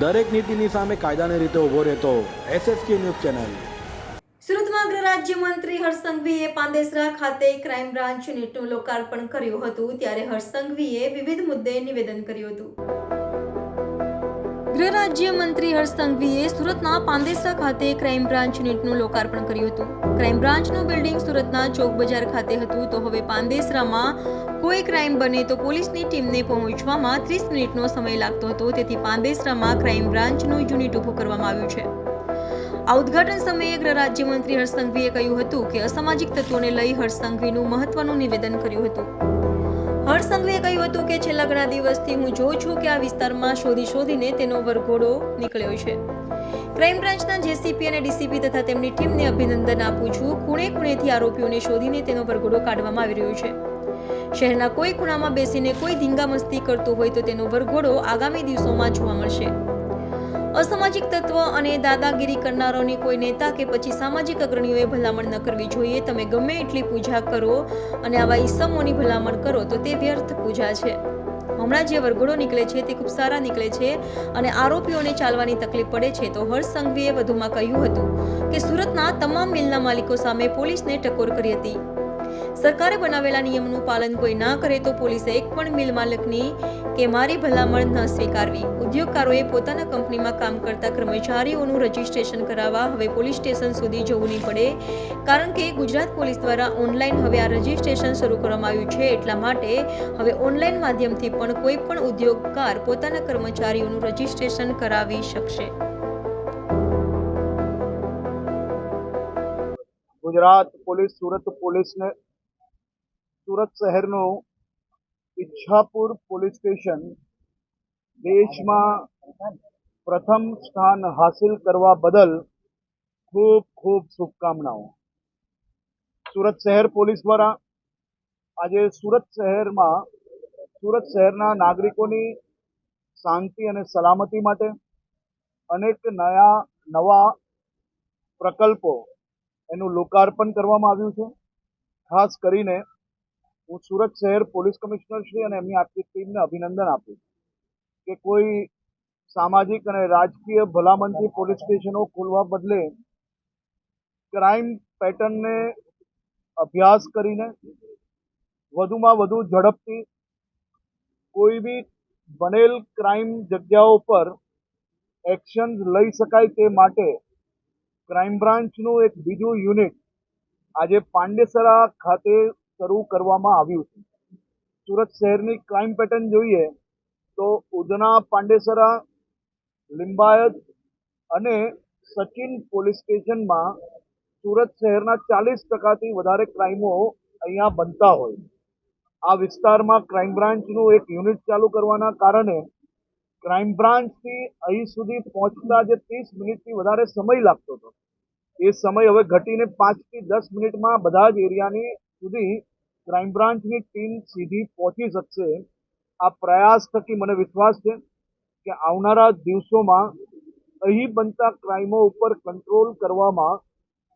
દરેક નીતિની સામે કાયદાની રીતે ઊભો રહેતો એસએસકે ન્યૂઝ ચેનલ. સુરતમાં ગૃહ રાજ્યમંત્રી હર્ષસંઘવીએ પાંદેસરા ખાતે ક્રાઇમ બ્રાન્ચ યુનિટનું લોકાર્પણ કર્યું હતું. ત્યારે હર્ષસંઘવીએ વિવિધ મુદ્દે નિવેદન કર્યું હતું. ગૃહ રાજ્યમંત્રી હર્ષ સંઘવીએ સુરતના પાંદેસરા ખાતે ક્રાઇમ બ્રાન્ચ યુનિટનું લોકાર્પણ કર્યું હતું. ક્રાઇમ બ્રાન્ચનું બિલ્ડિંગ સુરતના ચોક બજાર ખાતે હતું. તો હવે પાંદેસરામાં કોઈ ક્રાઇમ બને તો પોલીસની ટીમને પહોંચવામાં ત્રીસ મિનિટનો સમય લાગતો હતો. તેથી પાંદેસરામાં ક્રાઇમ બ્રાન્ચનું યુનિટ ઊભું કરવામાં આવ્યું છે. આ ઉદ્ઘાટન સમયે ગૃહ રાજ્યમંત્રી હર્ષ સંઘવીએ કહ્યું હતું કે અસામાજિક તત્વોને લઈ હર્ષ સંઘવીનું મહત્વનું નિવેદન કર્યું હતું. હર્ષ સંઘવીએ કહ્યું હતું કે છેલ્લા ઘણા દિવસથી હું જોઉં છું કે આ વિસ્તારમાં શોધી શોધીને તેનો વરઘોડો નીકળ્યો છે. ક્રાઇમ બ્રાન્ચના જેસીપી અને ડીસીપી તથા તેમની ટીમને અભિનંદન આપું છું. ખૂણે ખૂણેથી આરોપીઓને શોધીને તેનો વરઘોડો કાઢવામાં આવી રહ્યો છે. શહેરના કોઈ ખૂણામાં બેસીને કોઈ ધીંગામસ્તી કરતું હોય તો તેનો વરઘોડો આગામી દિવસોમાં જોવા મળશે. અસામાજિક તત્વ અને દાદાગીરી કરનારાઓની કોઈ નેતા કે પછી સામાજિક અગ્રણીઓએ ભલામણ ન કરવી જોઈએ. તમે ગમે એટલી પૂજા કરો અને આવા ઈસમોની ભલામણ કરો તો તે વ્યર્થ પૂજા છે. હમણાં જે વરઘોડો નીકળે છે તે ખૂબ સારા નીકળે છે અને આરોપીઓને ચાલવાની તકલીફ પડે છે તો હર્ષ સંઘવીએ વધુમાં કહ્યું હતું કે સુરતના તમામ મિલના માલિકો સામે પોલીસને ટકોર કરી હતી. સરકારે બનાવેલા નિયમનું પાલન કોઈ ના કરે તો પોલીસે એક પણ મિલ માલકની કે મારી ભલામણ ન સ્વીકારવી. ઉદ્યોગકારોએ પોતાના કંપનીમાં કામ કરતા કર્મચારીઓનું રજીસ્ટ્રેશન કરાવવા હવે પોલીસ સ્ટેશન સુધી જવું નહીં પડે. કારણ કે ગુજરાત પોલીસ દ્વારા ઓનલાઈન હવે આ રજીસ્ટ્રેશન શરૂ કરવામાં આવ્યું છે એટલા માટે હવે ઓનલાઈન માધ્યમથી પણ કોઈ પણ ઉદ્યોગકાર પોતાના કર્મચારીઓનું રજીસ્ટ્રેશન કરાવી શકશે. ગુજરાત પોલીસ સુરત પોલીસને સુરત શહેરનું ઈચ્છાપુર પોલીસ સ્ટેશન દેશમાં પ્રથમ સ્થાન હાસિલ કરવા બદલ ખૂબ ખૂબ શુભકામનાઓ. સુરત શહેર પોલીસ દ્વારા આજે સુરત શહેરમાં સુરત શહેરના નાગરિકોની શાંતિ અને સલામતી માટે અનેક નયા નવા પ્રકલ્પો એનું લોકાર્પણ કરવામાં આવ્યું છે. ખાસ કરીને હું સુરત શહેર પોલીસ કમિશનર શ્રી અને એમની આખી ટીમને અભિનંદન આપું કે કોઈ સામાજિક અને રાજકીય ભલામણથી પોલીસ સ્ટેશનો ખોલવા બદલે ક્રાઇમ પેટર્નને અભ્યાસ કરીને વધુમાં વધુ ઝડપથી કોઈ બી બનેલ ક્રાઇમ જગ્યાઓ પર એક્શન લઈ શકાય તે માટે ક્રાઇમ બ્રાન્ચનું એક બીજું યુનિટ આજે પાંડેસરા ખાતે શરૂ કરવામાં આવ્યું છે. સુરત શહેરની ક્રાઇમ પેટર્ન જોઈએ તો ઉધના પાંડેસરા, લિંબાયત અને સચિન પોલીસ સ્ટેશનમાં સુરત શહેરના ચાલીસ ટકાથી વધારે ક્રાઇમો અહીંયા બનતા હોય. આ વિસ્તારમાં ક્રાઇમ બ્રાન્ચનું એક યુનિટ ચાલુ કરવાના કારણે ક્રાઇમ બ્રાન્ચથી અહીં સુધી પહોંચતા જે ત્રીસ મિનિટથી વધારે સમય લાગતો હતો. એ સમય હવે ઘટીને પાંચથી દસ મિનિટમાં બધા જ એરિયાની સુધી ક્રાઇમ બ્રાન્ચની ટીમ સીધી પહોંચી શકશે. આ પ્રયાસ થકી મને વિશ્વાસ છે કે આવનારા દિવસોમાં અહીં બનતા ક્રાઇમો ઉપર કંટ્રોલ કરવામાં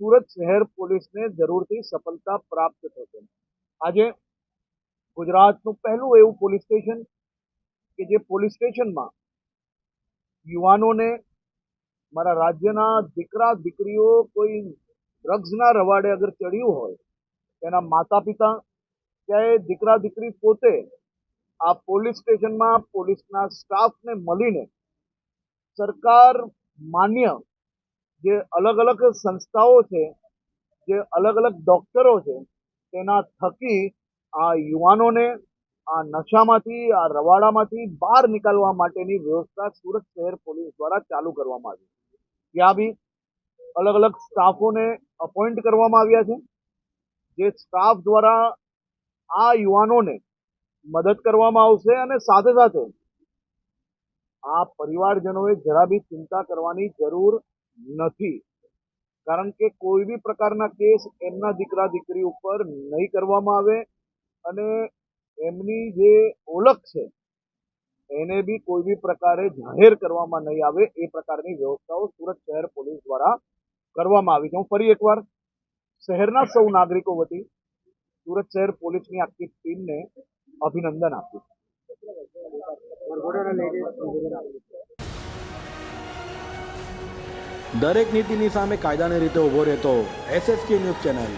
સુરત શહેર પોલીસને જરૂરથી સફળતા પ્રાપ્ત થશે. આજે ગુજરાતનું પહેલું એવું પોલીસ સ્ટેશન કે જે પોલીસ સ્ટેશનમાં યુવાનોને મારા રાજ્યના દીકરા દીકરીઓ કોઈ ડ્રગ્સના રવાડે અગર ચડ્યું હોય તેના માતા પિતા કે દીકરા, દીકરી પોતે આ પોલીસ સ્ટેશનમાં પોલીસના સ્ટાફને મળીને સરકાર માન્ય જે અલગ અલગ સંસ્થાઓ છે, જે અલગ અલગ ડોક્ટરો છે, તેના થકી આ યુવાનોને આ નશામાંથી, આ રવાડામાંથી બહાર નીકળવા માટેની વ્યવસ્થા સુરત શહેર પોલીસ દ્વારા ચાલુ કરવામાં આવી. ત્યાં બી અલગ અલગ સ્ટાફોને અપોઇન્ટ કરવામાં આવ્યા છે. જે સ્ટાફ દ્વારા આ યુવાનોને મદદ કરવામાં આવશે અને સાથે સાથે આ પરિવારજનોએ જરા બી ચિંતા કરવાની જરૂર નથી. કારણ કે કોઈ બી પ્રકારના કેસ એમના દીકરા દીકરી ઉપર નહીં કરવામાં આવે અને એમની જે ઓળખ છે, એને બી કોઈ બી પ્રકારે જાહેર કરવામાં નહીં આવે એ પ્રકારની વ્યવસ્થાઓ સુરત શહેર પોલીસ દ્વારા કરવામાં આવી છે. હું ફરી એકવાર શહેરના સૌ નાગરિકો વતી સુરત શહેર પોલીસની આખી ટીમને અભિનંદન આપ્યું દરેક નીતિની સામે કાયદાની રીતે ઊભો રહેતો એસએસકે ન્યૂઝ ચેનલ